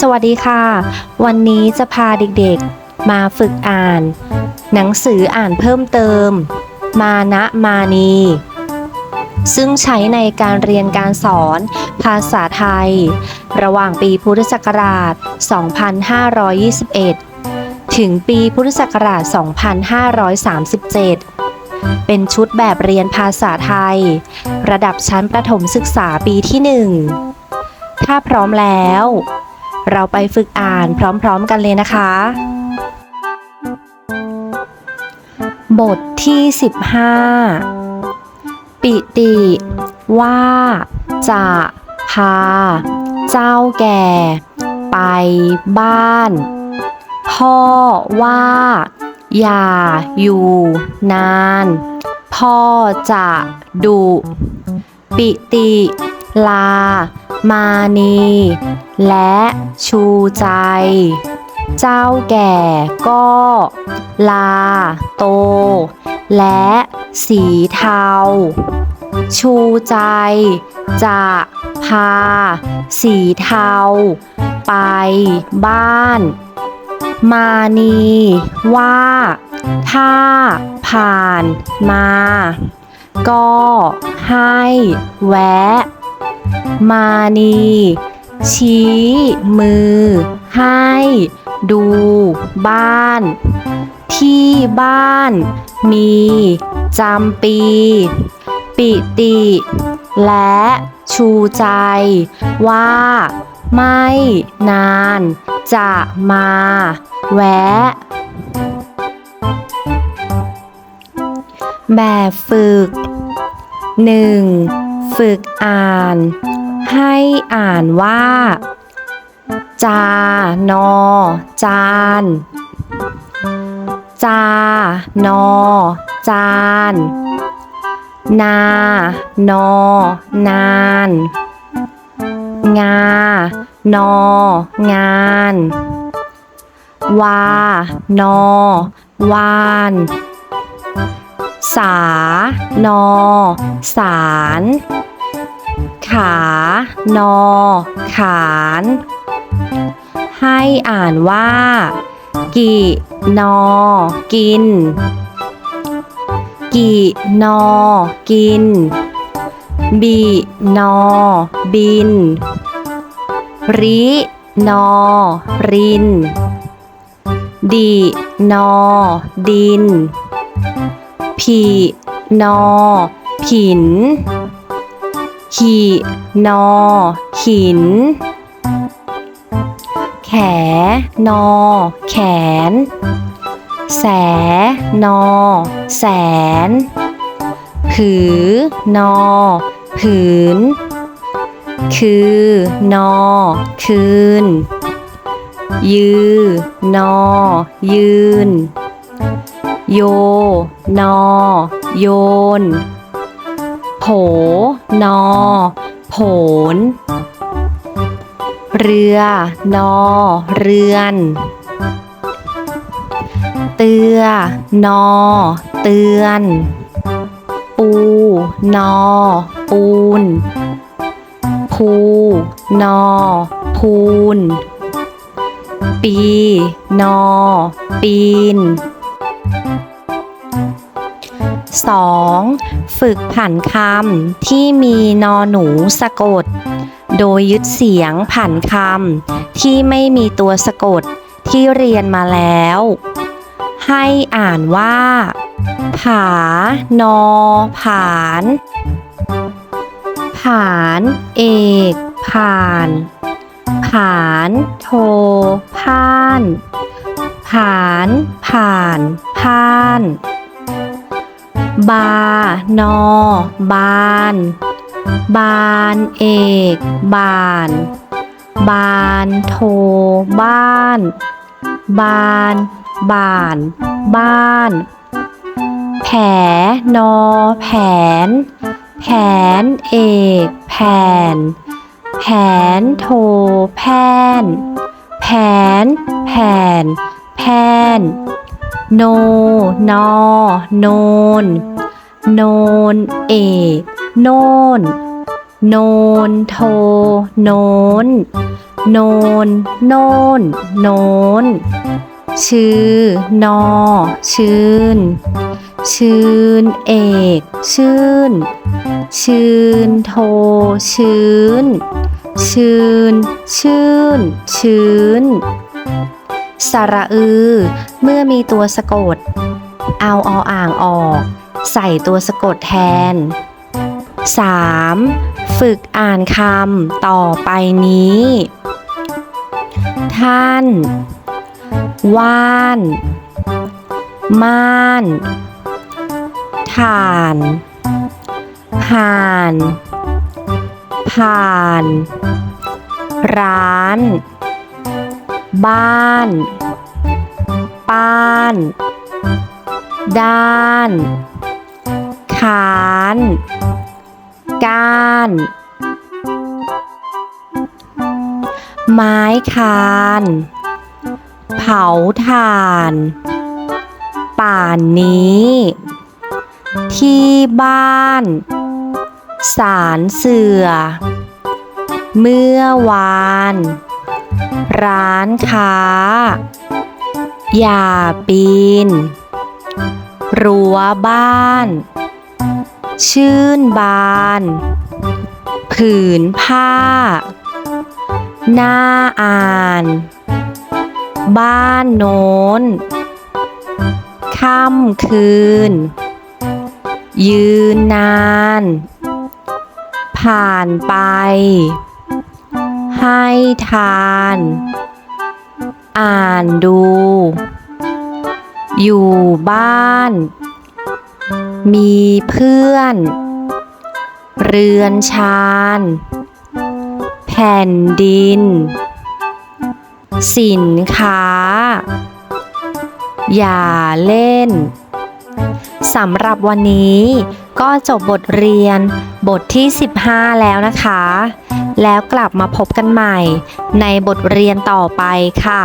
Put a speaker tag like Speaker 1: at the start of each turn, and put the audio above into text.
Speaker 1: สวัสดีค่ะ วันนี้จะพาเด็กๆ มาฝึกอ่าน หนังสืออ่านเพิ่มเติม มานะมานี ซึ่งใช้ในการเรียนการสอนภาษาไทย ระหว่างปีพุทธศักราช 2521 ถึงปีพุทธศักราช 2537เป็นชุดแบบเรียนภาษาไทย ระดับชั้นประถมศึกษาปีที่ 1 ถ้าพร้อมแล้ว เราไปฝึกอ่านพร้อมๆกันเลยนะคะ บทที่ 15 ปิติ ว่าจะพา เจ้าแก่ ไปบ้าน พ่อว่า อย่าอยู่นาน พ่อจะดุ ปิติ ลา มานี และชูใจ เจ้าแก่ก็ ลา โต และสีเทา ชูใจ จะพา สีเทา ไปบ้าน มานีว่า ถ้าผ่านมา ก็ให้แวะ มานี ชี้ มือ ให้ ดู บ้าน ที่บ้าน มีจำปี ปิติ และชูใจ ว่า ไม่นาน จะมา แวะ แบบฝึก 1. ฝึกอ่าน ให้อ่านว่า จา นอ จาน จา นอ จาน นา นอ นาน งา นอ งาน วา นอ วาน สา นอ สาร ขา นอ ขาน ให้อ่านว่า กิ นอ กิน กิ นอ กินบินอ บิน ริ นอ รินดินอ ดิน ผีนอ ผินขีนอขิน แขนอ แขน แสนอ แสน ผือนอ ผืน คือนอ คืน ยืนอ ยืน โย นอ โยน โผ นอ โผน เรือ นอ เรือน เตือ นอ เตือน ปู นอ ปูน ภู นอ พูน ปี นอ ปีน 2. ฝึกผันคำที่มีนอหนูสะกด โดยยึดเสียงผันคำที่ไม่มีตัวสะกดที่เรียนมาแล้ว ให้อ่านว่า ผา นอ ผาน ผาน เอก ผ่าน ผาน โทผ่าน ผาน ผ่านผ่าน บา นอ บาน บานเอก บาน บานโท บ้าน บาน บาน บ้าน แผนอ แผน แผนเอก แผน แผนโท แผน แผน แผน แผน โน นอ โนน โนน เอก โนน โนน โท โนน โนน โนน โนน ชื่อ นอ ชื่น ชื่น เอก ชื่น ชื่น โท ชื้นชื่น ชื่น ชื้น สระอือ เมื่อมีตัวสะกด เอาออ่างออก ใส่ตัวสะกดแทน 3. ฝึกอ่านคำต่อไปนี้ ท่าน ว่าน ม่านถ่านห่าน ผ่าน ร้าน บ้าน ป้าน ด้าน ขาน ก้าน ไม้คาน เผาถ่าน ป่านนี้ ที่บ้านสารเสือ เมื่อวาน ร้านค้า อย่าปีน รั้วบ้าน ชื่นบาน ผืนผ้า หน้าอ่าน บ้านโน้น ค่ำคืน ยืนนาน ผ่านไป ให้ทาน อ่านดู อยู่บ้าน มีเพื่อน เรือนชานแผ่นดิน สินค้า อย่าเล่นสำหรับวันนี้ก็จบบทเรียนบทที่ 15 แล้วนะคะ แล้วกลับมาพบกันใหม่ในบทเรียนต่อไปค่ะ